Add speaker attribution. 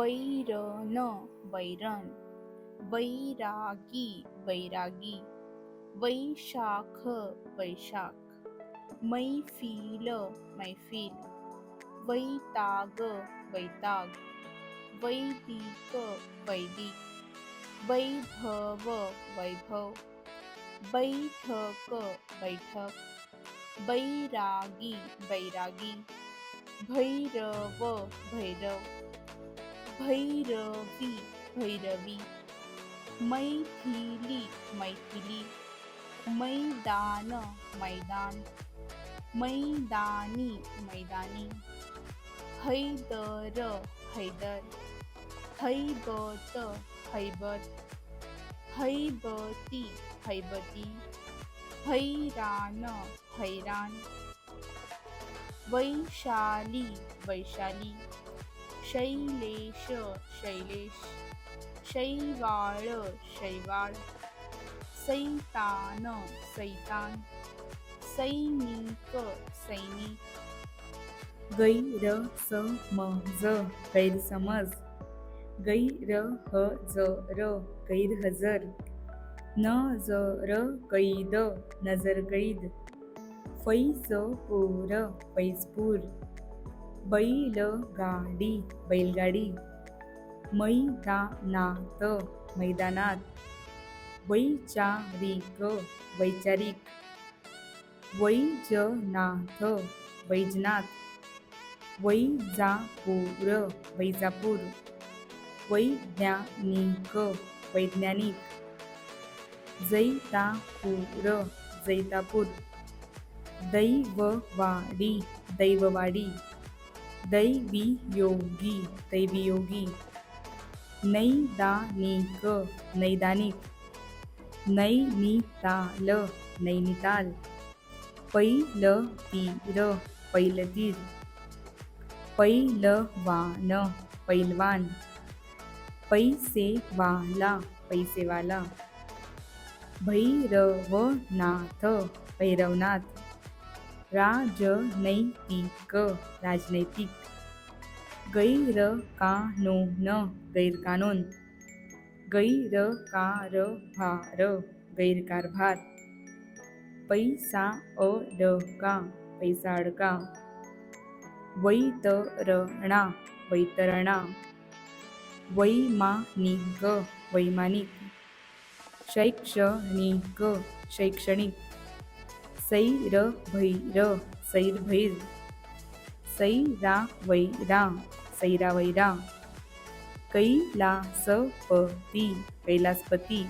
Speaker 1: वैरण वैरण वैरागी वैरागी। वैशाख वैशाख। मैफिल मैफिल। वैताग वैताग। वैदिक वैदिक वैभव वैभव। बैठक बैठक बैरागी बैरागी भैरव भैरव। भैरवी भैरवी। मैथिली मैथिली। मैदान मैदान। मैदानी मैदानी। हैदर हैदर। हैबत हैबत। हैबती हैबती। हैरान हैरान। वैशाली वैशाली। शैलेश शैलेश शैवाळ शैवाळ सैतान सैतान सैनिक सैनिक
Speaker 2: गैरसमज गैरसमज गैरहजर गैरहजर नजर कैद नजर कैद फैजपूर फैजपूर बैलगाडी बैलगाडी. मैदानात मैदानात. वैचारिक वैचारिक. वैजनाथ वैजनाथ. वैजापूर वैजापूर. वैज्ञानिक वैज्ञानिक. जैतापूर जैतापूर. दैववाडी दैववाडी. दैवियोगी दैवियोगी। नैदानिक नैदानिक। नैनिताल नैनिताल। पैलतीर पैलतीर पैलवान पैलवान। पैसेवाला पैसेवाला। भैरवनाथ भैरवनाथ। राजनैतिक राजनैतिक। गैरकानून गैरकानून। गैरकारभार गैरकारभार। पैसा अडका पैसा अडका। वैतरणा वैतरणा। वैमानिक वैमानिक। शैक्षणिक शैक्षणिक। सैर भैर सैर भैर सैरा वैरा सैरावैरा सैरावैरा कैलासपती कैलासपती।